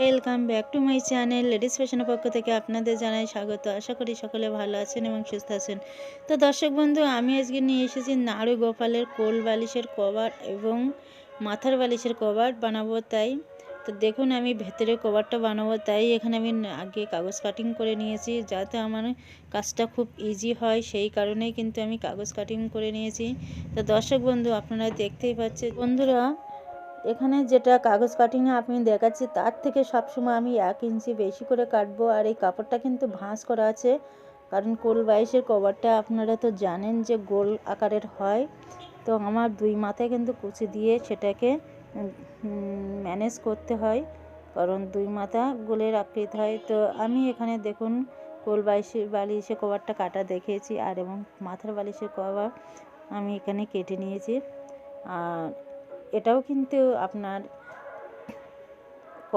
Welcome back to my channel ladies ফ্যাশনের পক্ষ থেকে আপনাদের জানাই স্বাগত। আশা করি সকলে ভালো আছেন এবং সুস্থ আছেন। তো দর্শক বন্ধু, আমি আজকে নিয়ে এসেছি নাড়ু গোপালের কোল বালিশের কভার এবং মাথার বালিশের কভার বানাবো তাই। তো দেখুন, আমি ভেতরে কভারটা বানাবো তাই। এখানে আমি আগে কাগজ কাটিং করে নিয়েছি যাতে আমার কাজটা খুব ইজি হয়। সেই কারণেই কিন্তু আমি কাগজ কাটিং করে নিয়েছি। তো দর্শক বন্ধু, আপনারা দেখতেই পাচ্ছেন বন্ধুরা এখানে যেটা কাগজ কাটিংয়ে আপনি দেখাচ্ছি, তার থেকে সবসময় আমি এক ইঞ্চি বেশি করে কাটবো। আর এই কাপড়টা কিন্তু ভাঁজ করা আছে, কারণ কোল বাইশের কভারটা আপনারা তো জানেন যে গোল আকারের হয়। তো আমার দুই মাথায় কিন্তু কুচি দিয়ে সেটাকে ম্যানেজ করতে হয়, কারণ দুই মাথা গোলের আকৃত হয়। তো আমি এখানে দেখুন, কোল বাইশের বালিশের কভারটা কাটা দেখিয়েছি, আর এবং মাথার বালিশের কভার আমি এখানে কেটে নিয়েছি। আর এটাও কিন্তু আপনার ক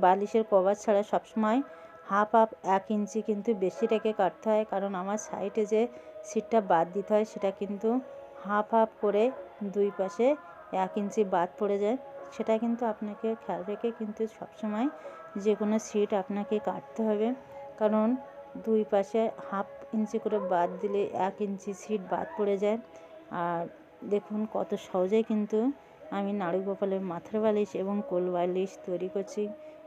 বালিশের কভার ছাড়া সবসময় হাফ হাফ এক ইঞ্চি কিন্তু বেশি রেখে কাটতে হয়। কারণ আমার সাইডে যে সিটটা বাদ দিতে হয়, সেটা কিন্তু হাফ হাফ করে দুই পাশে এক ইঞ্চি বাদ পড়ে যায়। সেটা কিন্তু আপনাকে খেয়াল রেখে কিন্তু সবসময় যে কোনো সিট আপনাকে কাটতে হবে। কারণ দুই পাশে হাফ ইঞ্চি করে বাদ দিলে এক ইঞ্চি সিট বাদ পড়ে যায়। আর দেখুন কত সহজেই কিন্তু আমি নাড়ু গোপালের মাথার বালিশ এবং কোল বালিশ তৈরি করছি।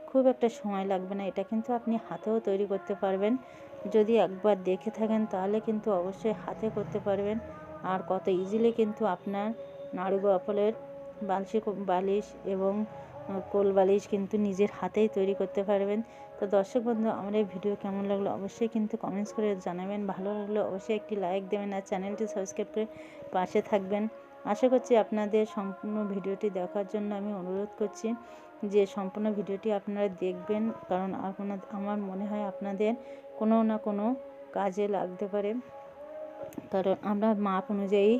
খুব একটা সময় লাগবে না, এটা কিন্তু আপনি হাতেও তৈরি করতে পারবেন। যদি একবার দেখে থাকেন তাহলে কিন্তু অবশ্যই হাতে করতে পারবেন। আর কত ইজিলি কিন্তু আপনার নাড়ু গোপালের বালিশ বালিশ এবং কোল বালিশ কিন্তু নিজের হাতেই তৈরি করতে পারবেন। তো দর্শক বন্ধু, আমার এই ভিডিও কেমন লাগল অবশ্যই কিন্তু কমেন্টস করে জানাবেন। ভালো লাগলে অবশ্যই একটি লাইক দেবেন আর চ্যানেলটি সাবস্ক্রাইব করে পাশে থাকবেন। আশা করছি আপনাদের সম্পূর্ণ ভিডিওটি দেখার জন্য আমি অনুরোধ করছি যে সম্পূর্ণ ভিডিওটি আপনারা দেখবেন, কারণ আপনার, আমার মনে হয় আপনাদের কোনো না কোনো কাজে লাগতে পারে। কারণ আমরা মাপ অনুযায়ী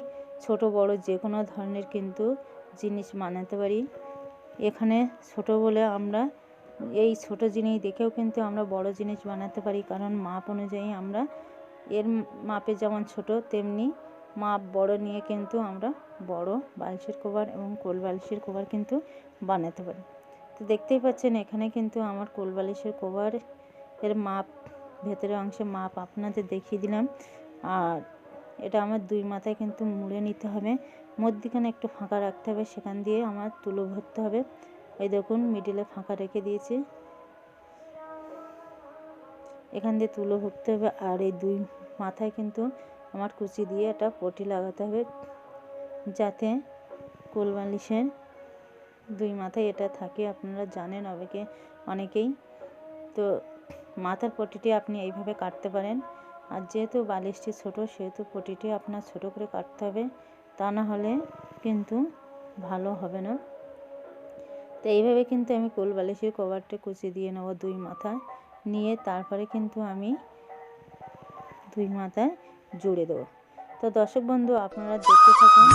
ছোট, বড় যে কোনো ধরনের কিন্তু জিনিস বানাতে পারি। এখানে ছোট বলে আমরা এই ছোট জিনিস দেখেও কিন্তু আমরা বড় জিনিস বানাতে পারি, কারণ মাপ অনুযায়ী আমরা এর মাপে যেমন ছোট, তেমনি মাপ বড় নিয়ে কিন্তু আমরা বড় বালিশের কভার এবং কোল বালিশের কভার কিন্তু বানাতে পারি। তো দেখতেই পাচ্ছেন এখানে কিন্তু আমার কোল বালিশের কভার এর মাপ, ভেতরের অংশে মাপ আপনাদের দেখিয়ে দিলাম। আর এটা আমার দুই মাথায় কিন্তু মুড়ে নিতে হবে। মধ্যিখানে একটু ফাঁকা রাখতে হবে, সেখান দিয়ে আমার তুলো ভরতে হবে। এই দেখুন মিডিলে ফাঁকা রেখে দিয়েছি। এখান দিয়ে তুলো ভরতে হবে। আর এই দুই মাথায় কিন্তু আমার কুচি দিয়ে একটা পটি লাগাতে হবে যাতে কোল বালিশের দুই মাথায় এটা থাকে, আপনারা জানেন অনেকে, অনেকেই। তো মাথার পটিটি আপনি এইভাবে কাটতে পারেন। আর যেহেতু বালিশটি ছোট, সেহেতু পটিটি আপনার ছোট করে কাটতে হবে। তা না হলে কিন্তু ভালো হবে না। তো এইভাবে কিন্তু আমি কোল বালিশের কভারটা কুচি দিয়ে নেব দুই মাথা নিয়ে তারপরে কিন্তু আমি দুই মাথায় জুড়ে দেবো। তো দর্শক বন্ধু আপনারা দেখতে থাকুন।